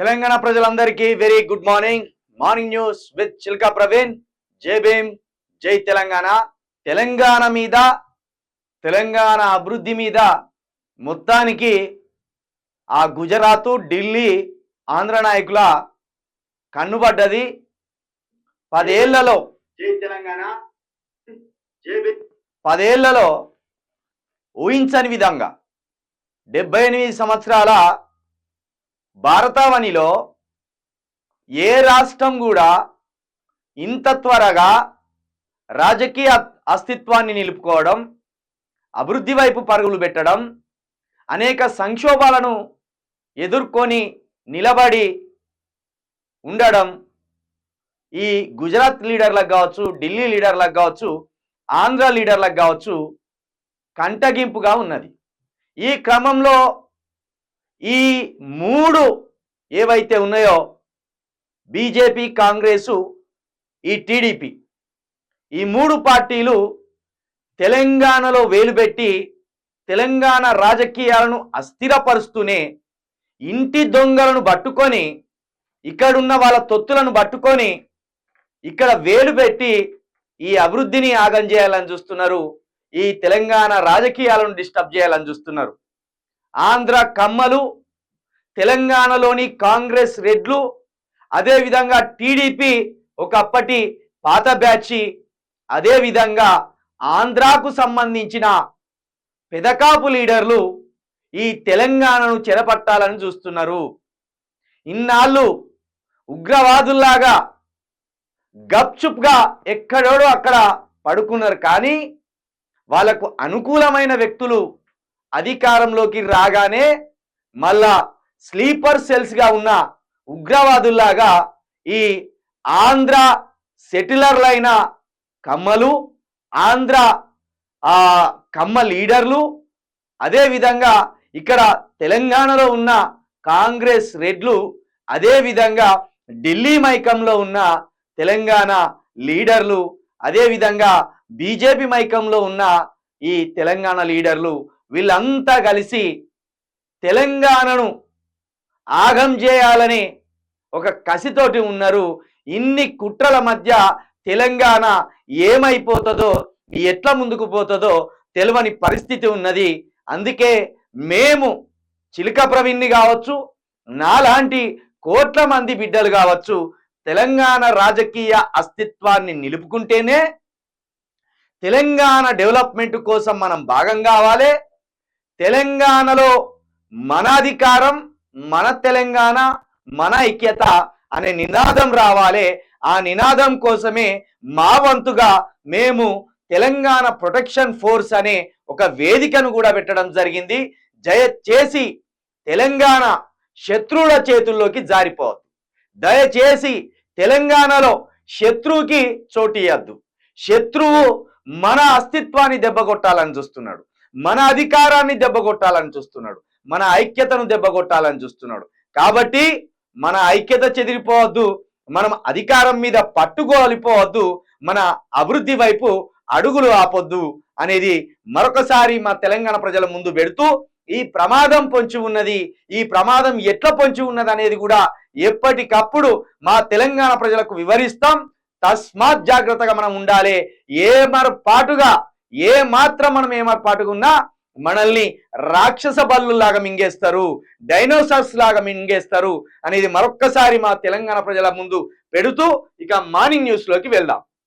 తెలంగాణ ప్రజలందరికీ very good morning morning news with Chilka Praveen జై భీమ్ జై తెలంగాణ తెలంగాణ మీద తెలంగాణ అభివృద్ధి మీద మొత్తానికి ఆ గుజరాత్ ఢిల్లీ ఆంధ్ర నాయకుల కన్నుపడ్డది పదేళ్ళలో జై తెలంగాణ పదేళ్ళలో ఊహించని విధంగా డెబ్బై ఎనిమిది సంవత్సరాల భారతావనిలో ఏ రాష్ట్రం కూడా ఇంత త్వరగా రాజకీయ అస్తిత్వాన్ని నిలుపుకోవడం అభివృద్ధి వైపు పరుగులు పెట్టడం అనేక సంక్షోభాలను ఎదుర్కొని నిలబడి ఉండడం ఈ గుజరాత్ లీడర్లకు కావచ్చు ఢిల్లీ లీడర్లకు కావచ్చు ఆంధ్ర లీడర్లకు కావచ్చు కంటగింపుగా ఉన్నది. ఈ క్రమంలో ఈ మూడు ఏవైతే ఉన్నాయో బీజేపీ కాంగ్రెసు ఈ టీడీపీ. ఈ మూడు పార్టీలు తెలంగాణలో వేలుపెట్టి తెలంగాణ రాజకీయాలను అస్థిరపరుస్తూనే ఇంటి దొంగలను పట్టుకొని ఇక్కడున్న వాళ్ళ తొత్తులను పట్టుకొని ఇక్కడ వేలు పెట్టి ఈ అభివృద్ధిని ఆగం చేయాలని చూస్తున్నారు ఈ తెలంగాణ రాజకీయాలను డిస్టర్బ్ చేయాలని చూస్తున్నారు. ఆంధ్ర కమ్మలు తెలంగాణలోని కాంగ్రెస్ రెడ్లు అదేవిధంగా టీడీపీ ఒకప్పటి పాత బ్యాచి అదేవిధంగా ఆంధ్రాకు సంబంధించిన పెదకాపు లీడర్లు ఈ తెలంగాణను చెరపట్టాలని చూస్తున్నారు. ఇన్నాళ్ళు ఉగ్రవాదుల్లాగా గప్చుప్గా ఎక్కడోడో అక్కడ పడుకున్నారు కానీ వాళ్ళకు అనుకూలమైన వ్యక్తులు అధికారంలోకి రాగానే మళ్ళా స్లీపర్ సెల్స్గా ఉన్న ఉగ్రవాదుల్లాగా ఈ ఆంధ్ర సెటిలర్లైన కమ్మలు ఆంధ్ర ఆ కమ్మ లీడర్లు అదేవిధంగా ఇక్కడ తెలంగాణలో ఉన్న కాంగ్రెస్ రెడ్లు అదేవిధంగా ఢిల్లీ మైకంలో ఉన్న తెలంగాణ లీడర్లు అదేవిధంగా బీజేపీ మైకంలో ఉన్న ఈ తెలంగాణ లీడర్లు వీళ్ళంతా కలిసి తెలంగాణను ఆగం చేయాలని ఒక కసితోటి ఉన్నారు. ఇన్ని కుట్రల మధ్య తెలంగాణ ఏమైపోతుందో ఎట్లా ముందుకు పోతుందో తెలియని పరిస్థితి ఉన్నది. అందుకే మేము చిలుక ప్రవీణ్ణి కావచ్చు నాలాంటి కోట్ల మంది బిడ్డలు కావచ్చు తెలంగాణ రాజకీయ అస్తిత్వాన్ని నిలుపుకుంటేనే తెలంగాణ డెవలప్మెంట్ కోసం మనం భాగం కావాలి. తెలంగాణలో మన అధికారం మన తెలంగాణ మన ఐక్యత అనే నినాదం రావాలి. ఆ నినాదం కోసమే మా వంతుగా మేము తెలంగాణ ప్రొటెక్షన్ ఫోర్స్ అనే ఒక వేదికను కూడా పెట్టడం జరిగింది. దయచేసి తెలంగాణ శత్రువుల చేతుల్లోకి జారిపోవద్దు. దయచేసి తెలంగాణలో శత్రువుకి చోటియద్దు శత్రువు మన అస్తిత్వాన్ని దెబ్బకొట్టాలని చూస్తున్నాడు. మన అధికారాన్ని దెబ్బకొట్టాలని చూస్తున్నాడు. మన ఐక్యతను దెబ్బకొట్టాలని చూస్తున్నాడు. కాబట్టి మన ఐక్యత చెదిరిపోవద్దు మనం అధికారం మీద పట్టుకోలిపోవద్దు మన అభివృద్ధి వైపు అడుగులు ఆపొద్దు అనేది మరొకసారి మా తెలంగాణ ప్రజల ముందు పెడుతూ ఈ ప్రమాదం పొంచి ఉన్నది ఈ ప్రమాదం ఎట్లా పొంచి ఉన్నది అనేది కూడా ఎప్పటికప్పుడు మా తెలంగాణ ప్రజలకు వివరిస్తాం. తస్మాత్ జాగ్రత్తగా మనం ఉండాలి. మరపాటుగా ఏ మాత్రం మనం ఏమరపాటుగా మనల్ని రాక్షస బల్లులాగా మింగేస్తారు డైనోసార్స్ లాగా మింగేస్తారు అనేది మరొక్కసారి మా తెలంగాణ ప్రజల ముందు పెడుతూ ఇక మార్నింగ్ న్యూస్లోకి వెళ్దాం.